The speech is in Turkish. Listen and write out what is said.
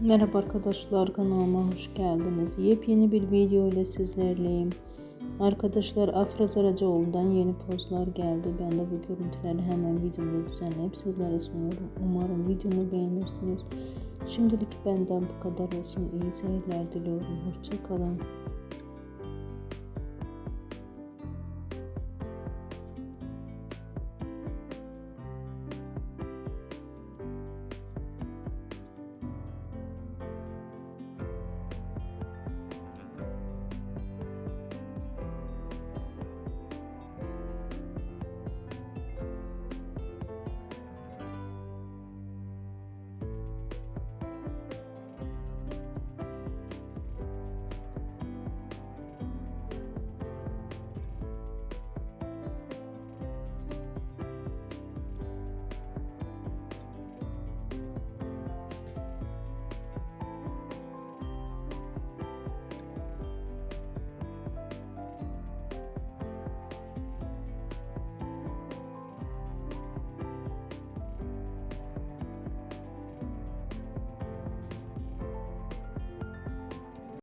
Merhaba arkadaşlar kanalıma hoş geldiniz. Yepyeni bir video ile sizlerleyim. Arkadaşlar Afra Zaracaoğlu'ndan yeni pozlar geldi. Ben de bu görüntüleri hemen videomda düzenleyip sizlere sunuyorum. Umarım videomu beğenirsiniz. Şimdilik benden bu kadar olsun. İyi seyirler diliyorum. Hoşçakalın.